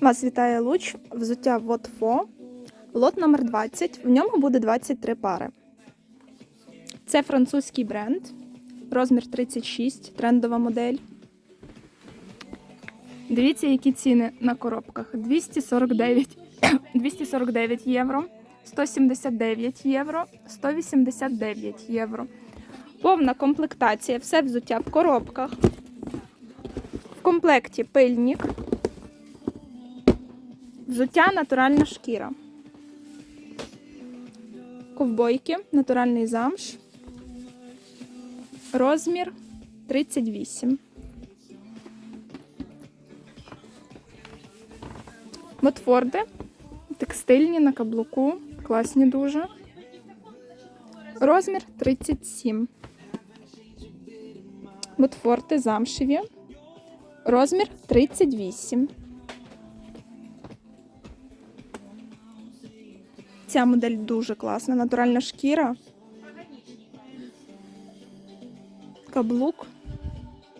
Вас вітає луч, взуття Вотфо, лот номер 20. В ньому буде 23 пари. Це французький бренд, розмір 36, трендова модель. Дивіться, які ціни на коробках: 249, 249 євро, 179 євро, 189 євро. Повна комплектація, все взуття в коробках. В комплекті пильник. Взуття натуральна шкіра. Ковбойки, натуральний замш. Розмір 38. Ботфорди. Текстильні на каблуку. Класні дуже. Розмір 37. Ботфорти замшеві. Розмір 38. Ця модель дуже класна. Натуральна шкіра. Каблук.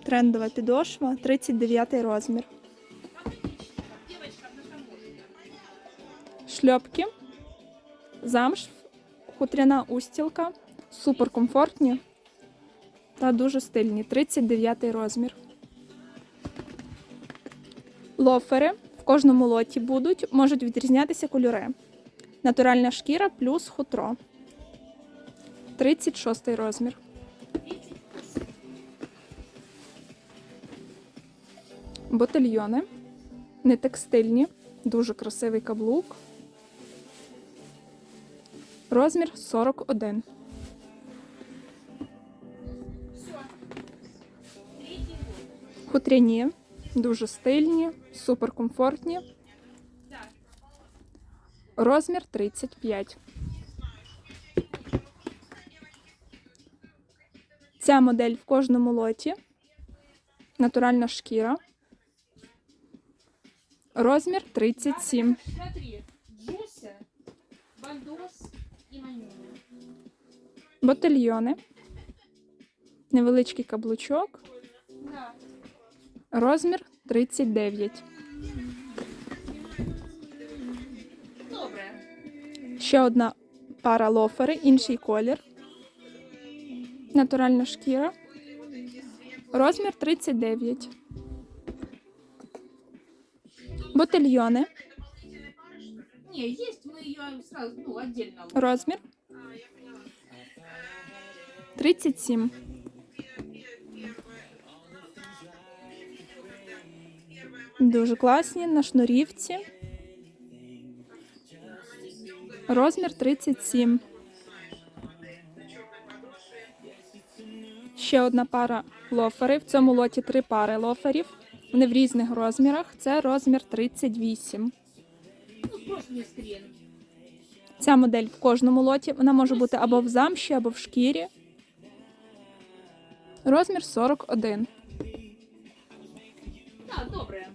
Трендова підошва. 39 розмір. Шльопки. Замш. Хутряна устілка. Супер комфортні та дуже стильні. 39 розмір. Лофери в кожному лоті будуть, можуть відрізнятися кольори. Натуральна шкіра плюс хутро. 36 розмір. Ботильйони. Не текстильні. Дуже красивий каблук. Розмір 41. Хутряні, дуже стильні, супер комфортні. Розмір 35. Ця модель в кожному лоті. Натуральна шкіра. Розмір 37. Смотри, Джуся, Бальдос і Манюня. Ботильйони. Невеличкий каблучок. Розмір 39. Ще одна пара лофери, інший колір. Натуральна шкіра. Розмір 39. Ботильйони. Ну. Розмір 37. Дуже класні на шнурівці. Розмір 37. Ще одна пара лоферів. В цьому лоті три пари лоферів. Вони в різних розмірах. Це розмір 38. Ну, просто скрин. Ця модель в кожному лоті. Вона може бути або в замші, або в шкірі. Розмір 41. Добре.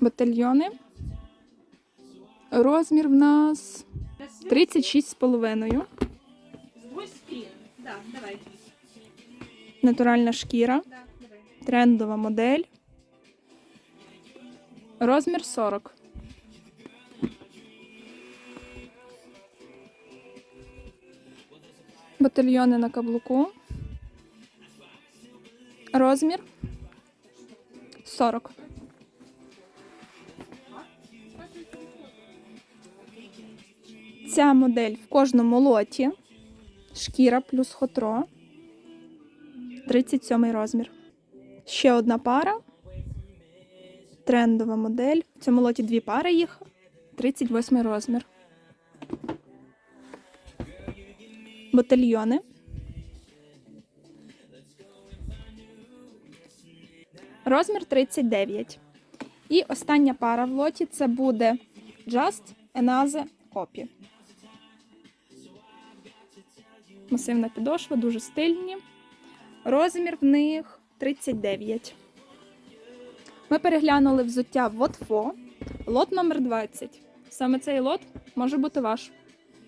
Батальйони. Розмір в нас 36,5. Сброй скрин. Да, давай. Натуральна шкіра. Трендова модель. Розмір 40. Батальйони на каблуку. Розмір 40. Ця модель в кожному лоті. Шкіра плюс хутро. 37 розмір. Ще одна пара. Трендова модель. В цьому лоті дві пари їх. 38 розмір. Ботильйони. Розмір 39. І остання пара в лоті це буде Just Another Copy. Масивна підошва, дуже стильні. Розмір в них 39. Ми переглянули взуття Вотфо, лот номер 20. Саме цей лот може бути ваш.